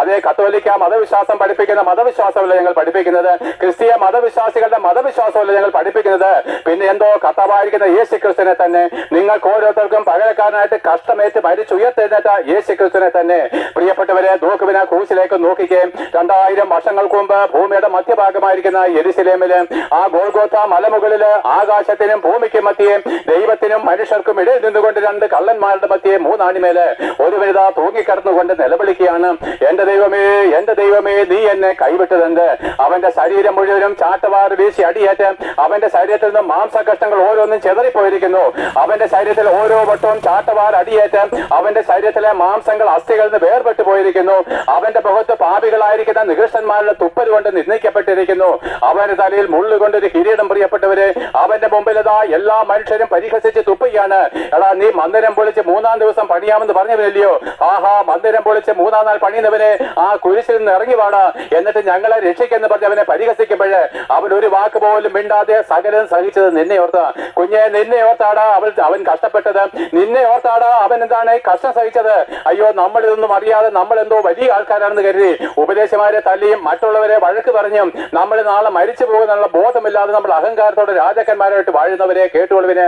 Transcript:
അതേ കത്തോലിക്ക മതവിശ്വാസം പഠിപ്പിക്കുന്ന മതവിശ്വാസമല്ല ഞങ്ങൾ പഠിപ്പിക്കുന്നത്? ക്രിസ്തീയ മതവിശ്വാസികളുടെ മതവിശ്വാസമല്ല ഞങ്ങൾ പഠിപ്പിക്കുന്നത്? പിന്നെ എന്തോ കഥവായിരിക്കുന്ന യേശു ക്രിസ്തുവിനെ തന്നെ നിങ്ങൾക്ക് ഓരോരുത്തർക്കും പകരക്കാരനായിട്ട് കഷ്ടമേറ്റ് മരിച്ചുയർത്തെഴുന്നേറ്റ യേശു ക്രിസ്തുവിനെ തന്നെ പ്രിയപ്പെട്ടവരെ നോക്കുവിന ക്രൂസിലേക്ക് നോക്കുകയും രണ്ടായിരം വർഷങ്ങൾക്ക് മുമ്പ് ഭൂമിയുടെ മധ്യഭാഗമായിരിക്കുന്ന യെരുസലേമിൽ ആ ഗോൾഗോത്ത മലമുകളിൽ ആകാശത്തിനും ഭൂമിക്കും മധ്യേ ദൈവത്തിനും മനുഷ്യർക്കും ഇടയിൽ നിന്നുകൊണ്ട് രണ്ട് കള്ളന്മാരുടെ മധ്യേ മൂന്നാണിമേൽ ഒരു വനിത തൂങ്ങിക്കിടന്നുകൊണ്ട് നിലവിളിക്കുകയാണ്. എന്റെ ദൈവമേ എന്റെ ദൈവമേ നീ എന്നെ കൈവിട്ടതെന്ത്? അവന്റെ ശരീരം മുഴുവനും ചാട്ടവാർ വീശി അടിയേറ്റ് അവന്റെ ശരീരത്തിൽ നിന്ന് മാംസകഷ്ടങ്ങൾ ഓരോന്നും ചെതറിപ്പോയിരിക്കുന്നു. അവന്റെ ശരീരത്തിൽ ഓരോ വട്ടവും ചാട്ടവാർ അടിയേറ്റ് അവന്റെ ശരീരത്തിലെ മാംസങ്ങൾ അസ്ഥികളിൽ നിന്ന് വേർപെട്ടു പോയിരിക്കുന്നു. അവന്റെ മുഖത്ത് പാപികളായിരിക്കുന്ന നികൃഷ്ടന്മാരുടെ തുപ്പൽ കൊണ്ട് നിർണയിക്കപ്പെട്ടിരിക്കുന്നു അവന്റെ തലയിൽ മുള്ളുകൊണ്ട് ഒരു കിരീടം പ്രിയപ്പെട്ടവര് അവന്റെ മുമ്പിൽ ഇതാ എല്ലാ മനുഷ്യരും പരിഹസിച്ച് തുപ്പുകയാണ്. എടാ നീ മന്ദിരം പൊളിച്ച് മൂന്നാം ദിവസം പണിയാമെന്ന് പറഞ്ഞവനല്ലയോ ആഹാ മന്ദിരം പൊളിച്ച് മൂന്നാം നാൾ പണിയുന്നവനെ ആ കുരിശിൽ നിന്ന് ഇറങ്ങി വാടാ. എന്നിട്ട് ഞങ്ങളെ രക്ഷിക്കെന്ന് പറഞ്ഞ് അവനെ പരിഹസിക്കുമ്പോൾ അവൻ ഒരു വാക്ക് പോലും മിണ്ടാതെ സകലം സഹിച്ചത് നിന്നെ ഓർത്ത. കുഞ്ഞെ നിന്നെ ഓർത്താടാ അവൻ അവൻ കഷ്ടപ്പെട്ടത്. നിന്നെ ഓർത്താടാ അവൻ എന്താണ് കഷ്ടം സഹിച്ചത്. അയ്യോ നമ്മൾ ഇതൊന്നും അറിയാതെ നമ്മൾ എന്തോ വലിയ ആൾക്കാരാണെന്ന് കരുതി. ഉപദേശമാരെ തല്ലിയും മറ്റുള്ളവരെ വഴക്ക് പറഞ്ഞും നമ്മൾ നാളെ മരിച്ചു പോകുന്നുള്ള ബോധമില്ലാതെ നമ്മൾ അഹങ്കാരത്തോടെ രാജാക്കന്മാരായിട്ട് വാഴുന്നവരെ കേട്ടുകൊള്ളുവിന്.